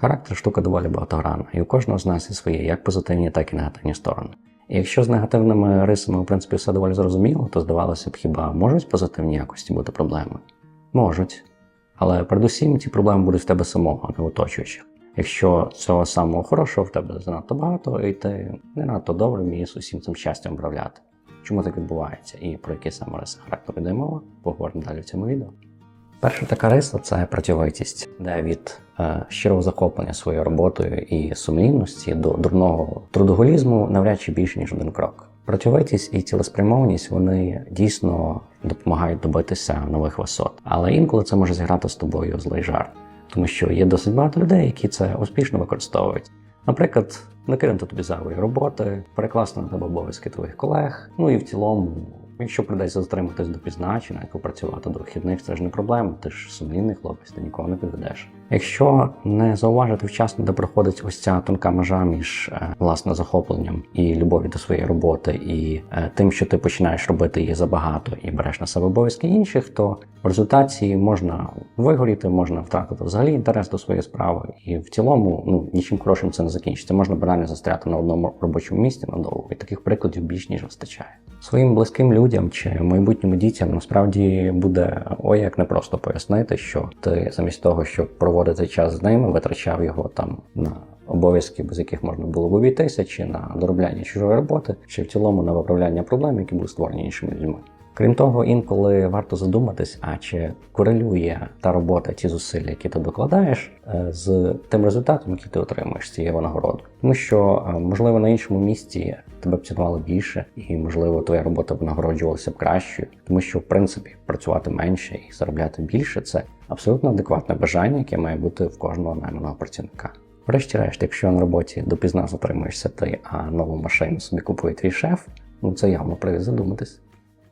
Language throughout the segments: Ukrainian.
Характер штука доволі багатогранна, і у кожного з нас є свої як позитивні, так і негативні сторони. І якщо з негативними рисами, в принципі, все доволі зрозуміло, то здавалося б, хіба можуть позитивні якості бути проблеми? Можуть. Але передусім ці проблеми будуть в тебе самого, а не оточуючих. Якщо цього самого хорошого в тебе занадто багато, і ти не надто добре вмієш усім цим щастям управляти. Чому так відбувається і про які саме риси характеру йде мова, поговоримо далі в цьому відео. Перша така риса це працьовитість, де від е, щирого захоплення своєю роботою і сумлінності до дурного трудоголізму навряд чи більше ніж один крок. Працьовитість і цілеспрямованість вони дійсно допомагають добитися нових висот, але інколи це може зіграти з тобою злий жарт, тому що є досить багато людей, які це успішно використовують. Наприклад, накинути тобі зайвої роботи, перекласти на тебе обов'язки твоїх колег, ну і в цілому. Якщо придеться затриматись до пізначення, як попрацювати до вихідних, це ж не проблема. Ти ж сумлінний хлопець, ти нікого не підведеш. Якщо не зауважити вчасно, де проходить ось ця тонка межа між е, власне захопленням і любові до своєї роботи, і е, тим, що ти починаєш робити її забагато і береш на себе обов'язки інших, то в результаті можна вигоріти, можна втратити взагалі інтерес до своєї справи, і в цілому ну нічим хорошим це не закінчиться. Можна банально застряти на одному робочому місці надовго, і таких прикладів більш ніж вистачає. Своїм близьким людям чи майбутнім дітям насправді буде ой як непросто пояснити, що ти замість того, щоб проводити час з ними, витрачав його там на обов'язки, без яких можна було б обійтися, чи на доробляння чужої роботи, чи в цілому на виправляння проблем, які були створені іншими людьми. Крім того, інколи варто задуматись, а чи корелює та робота, ті зусилля, які ти докладаєш, е, з тим результатом, який ти отримуєш з цієї винагороди. Тому що, е, можливо, на іншому місці тебе б цінували більше, і можливо твоя робота б нагороджувалася б кращою, тому що в принципі працювати менше і заробляти більше це абсолютно адекватне бажання, яке має бути в кожного найманого працівника. Врешті-решт, якщо на роботі допізна затримуєшся ти, а нову машину собі купує твій шеф, ну це явно привід задуматись.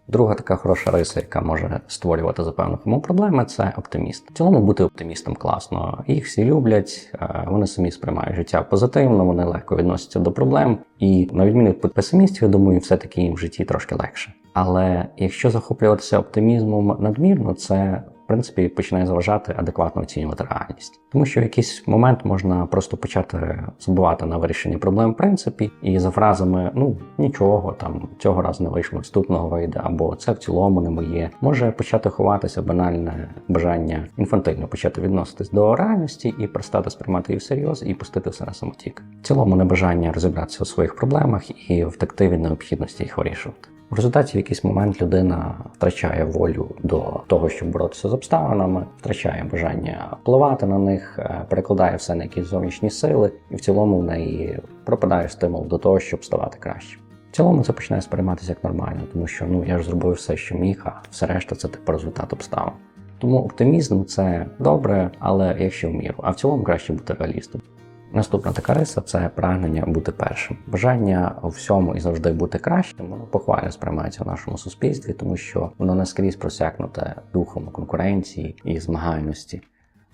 Друга така хороша риса, яка може створювати за певних умов проблеми, це оптиміст. В цілому бути оптимістом класно. Їх всі люблять, е, вони самі сприймають життя позитивно, вони легко відносяться до проблем. І на відміну від песимістів, я думаю, все-таки їм в житті трошки легше. Але якщо захоплюватися оптимізмом надмірно, це принципі починає заважати адекватно оцінювати реальність, тому що в якийсь момент можна просто почати забувати на вирішення проблем в принципі, і за фразами ну нічого там цього разу не вийшло, наступного вийде, або це в цілому не моє, може почати ховатися банальне бажання інфантильно почати відноситись до реальності і перестати сприймати її всерйоз і пустити все на самотік. В цілому небажання розібратися у своїх проблемах і втекти від необхідності їх вирішувати. В результаті в якийсь момент людина втрачає волю до того, щоб боротися з обставинами, втрачає бажання впливати на них, е, перекладає все на якісь зовнішні сили, і в цілому в неї пропадає стимул до того, щоб ставати краще. В цілому це починає сприйматися як нормально, тому що ну я ж зробив все, що міг, а все решта це типу результат обставин. Тому оптимізм це добре, але якщо в міру, а в цілому краще бути реалістом. Наступна така риса це прагнення бути першим. Бажання у всьому і завжди бути кращим, воно похвально сприймається в нашому суспільстві, тому що воно наскрізь просякнуте духом конкуренції і змагальності.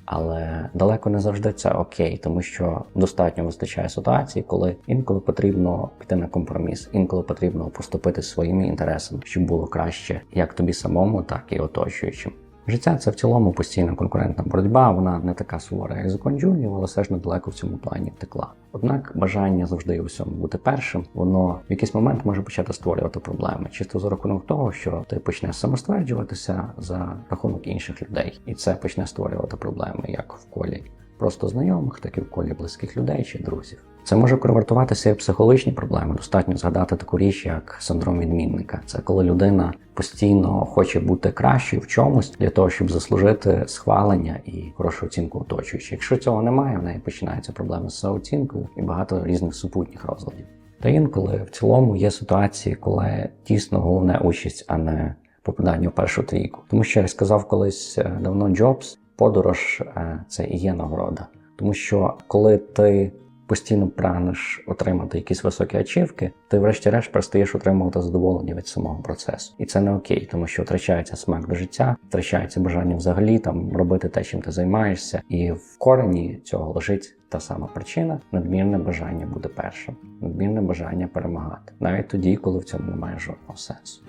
Але далеко не завжди це окей, тому що достатньо вистачає ситуації, коли інколи потрібно піти на компроміс, інколи потрібно поступити своїми інтересами, щоб було краще як тобі самому, так і оточуючим. Життя це в цілому постійна конкурентна боротьба, вона не така сувора, як закон Джунів, але все ж недалеко в цьому плані втекла. Однак бажання завжди у всьому бути першим, воно в якийсь момент може почати створювати проблеми, чисто за рахунок того, що ти почнеш самостверджуватися за рахунок інших людей, і це почне створювати проблеми як в колі просто знайомих, так і в колі близьких людей чи друзів. Це може конвертуватися і психологічні проблеми. Достатньо згадати таку річ, як синдром відмінника. Це коли людина постійно хоче бути кращою в чомусь для того, щоб заслужити схвалення і хорошу оцінку оточуючих. Якщо цього немає, в неї починаються проблеми з самооцінкою і багато різних супутніх розладів. Та інколи в цілому є ситуації, коли дійсно головне участь, а не попадання в першу трійку. Тому що я сказав колись е, давно Джобс, подорож е, це і є нагорода. Тому що коли ти постійно прагнеш отримати якісь високі ачівки, ти врешті-решт перестаєш отримувати задоволення від самого процесу. І це не окей, тому що втрачається смак до життя, втрачається бажання взагалі там робити те, чим ти займаєшся, і в корені цього лежить та сама причина надмірне бажання бути першим, надмірне бажання перемагати, навіть тоді, коли в цьому немає жодного сенсу.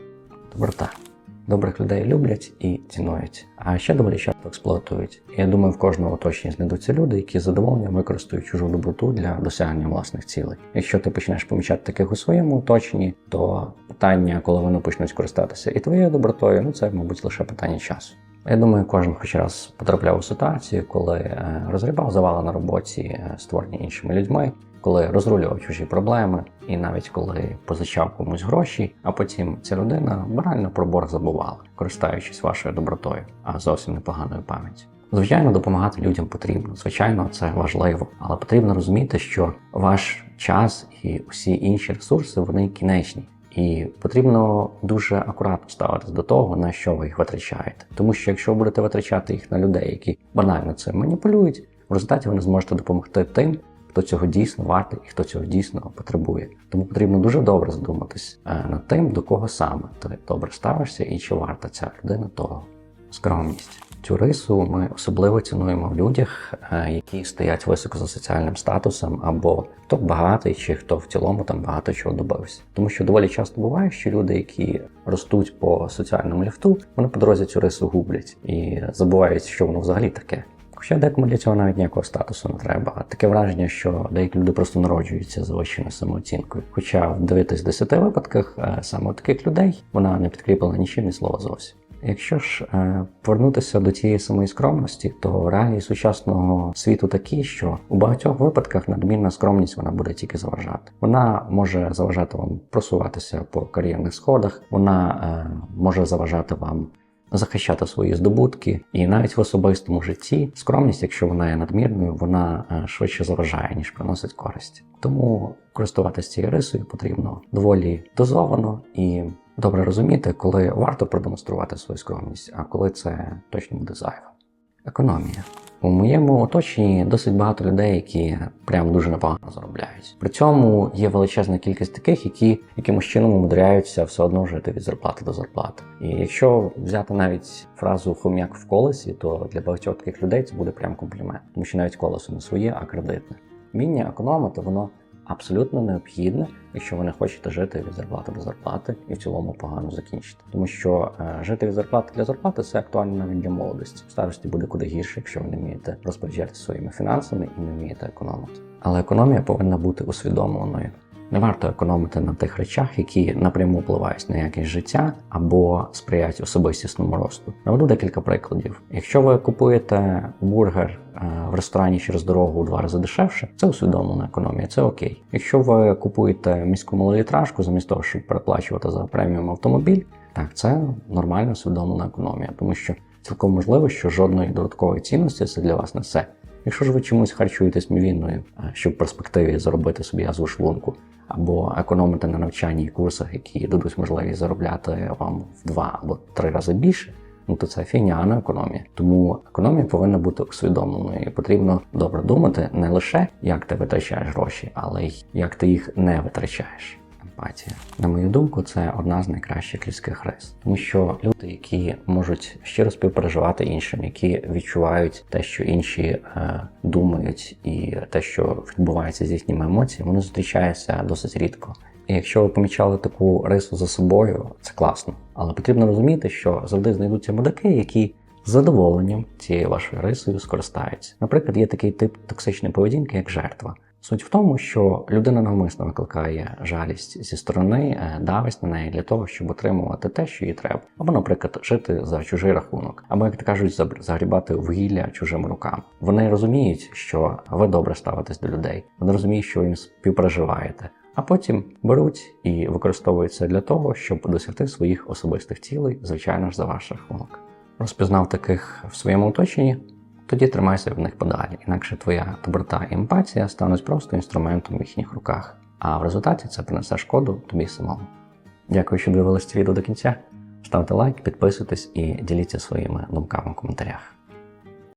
Доброта. Добрих людей люблять і цінують, а ще доволі часто експлуатують. Я думаю, в кожного оточенні знайдуться люди, які з задоволенням використають чужу доброту для досягнення власних цілей. Якщо ти почнеш помічати таких у своєму оточенні, то питання, коли вони почнуть користатися і твоєю добротою, ну це, мабуть, лише питання часу. Я думаю, кожен хоч раз потрапляв у ситуацію, коли е, розгрібав завали на роботі, е, створені іншими людьми, коли розрулював чужі проблеми, і навіть коли позичав комусь гроші, а потім ця людина банально про борг забувала, користуючись вашою добротою, а зовсім непоганою пам'яттю. Звичайно, допомагати людям потрібно. Звичайно, це важливо, але потрібно розуміти, що ваш час і усі інші ресурси вони кінечні. І потрібно дуже акуратно ставитись до того, на що ви їх витрачаєте. Тому що якщо ви будете витрачати їх на людей, які банально цим маніпулюють, в результаті ви не зможете допомогти тим, хто цього дійсно вартий і хто цього дійсно потребує. Тому потрібно дуже добре задуматись е, над тим, до кого саме ти добре ставишся і чи варта ця людина того. Скромність. Цю рису ми особливо цінуємо в людях, е, які стоять високо за соціальним статусом, або хто багатий, чи хто в цілому там багато чого добився. Тому що доволі часто буває, що люди, які ростуть по соціальному ліфту, вони по дорозі цю рису гублять і забувають, що воно взагалі таке. Хоча декому для цього навіть ніякого статусу не треба. Таке враження, що деякі люди просто народжуються з завищеною самооцінкою. Хоча в 9 з 10 випадках е, саме таких людей вона не підкріплена нічим і слова зовсім. Якщо ж е, повернутися до тієї самої скромності, то реалії сучасного світу такі, що у багатьох випадках надмірна скромність вона буде тільки заважати. Вона може заважати вам просуватися по кар'єрних сходах, вона е, може заважати вам захищати свої здобутки, і навіть в особистому житті скромність, якщо вона є надмірною, вона е, швидше заважає ніж приносить користь. Тому користуватися цією рисою потрібно доволі дозовано і добре розуміти, коли варто продемонструвати свою скромність, а коли це точно буде зайво. Економія. У моєму оточенні досить багато людей, які прям дуже непогано заробляють. При цьому є величезна кількість таких, які якимось чином умудряються все одно жити від зарплати до зарплати. І якщо взяти навіть фразу хом'як в колесі, то для багатьох таких людей це буде прям комплімент, тому що навіть колесо не своє, а кредитне. Вміння економити, воно абсолютно необхідне, якщо ви не хочете жити від зарплати до зарплати і в цілому погано закінчити. Тому що е, жити від зарплати для зарплати це актуально навіть для молодості. В старості буде куди гірше, якщо ви не вмієте розпоряджатися своїми фінансами і не вмієте економити. Але економія повинна бути усвідомленою. Не варто економити на тих речах, які напряму впливають на якість життя або сприяють особистісному росту. Наведу декілька прикладів. Якщо ви купуєте бургер е, в ресторані через дорогу у два рази дешевше, це усвідомлена економія, це окей. Якщо ви купуєте міську малолітражку, замість того, щоб переплачувати за преміум автомобіль, так це нормальна усвідомлена економія, тому що цілком можливо, що жодної додаткової цінності це для вас несе. Якщо ж ви чомусь харчуєтесь мівінною, е, щоб в перспективі заробити собі язву шлунку, або економити на навчанні і курсах, які дадуть можливість заробляти вам в два або три рази більше, ну то це фігня, а не економія. Тому економія повинна бути усвідомленою. І Потрібно добре думати не лише як ти витрачаєш гроші, але й як ти їх не витрачаєш. Емпатія, на мою думку, це одна з найкращих людських рис, тому що люди, які можуть щиро співпереживати іншим, які відчувають те, що інші е, думають, і те, що відбувається з їхніми емоціями, вони зустрічаються досить рідко. І якщо ви помічали таку рису за собою, це класно. Але потрібно розуміти, що завжди знайдуться мудаки, які з задоволенням цією вашою рисою скористаються. Наприклад, є такий тип токсичної поведінки, як жертва. Суть в тому, що людина навмисно викликає жалість зі сторони, е, давить на неї для того, щоб отримувати те, що їй треба, або, наприклад, жити за чужий рахунок, або як кажуть, загрібати вугілля чужими руками. Вони розуміють, що ви добре ставитесь до людей, вони розуміють, що ви їм співпереживаєте. А потім беруть і використовують це для того, щоб досягти своїх особистих цілей, звичайно ж, за ваш рахунок. Розпізнав таких в своєму оточенні, тоді тримайся в них подалі, інакше твоя доброта і емпатія стануть просто інструментом в їхніх руках, а в результаті це принесе шкоду тобі самому. Дякую, що дивились це відео до кінця. Ставте лайк, підписуйтесь і діліться своїми думками в коментарях.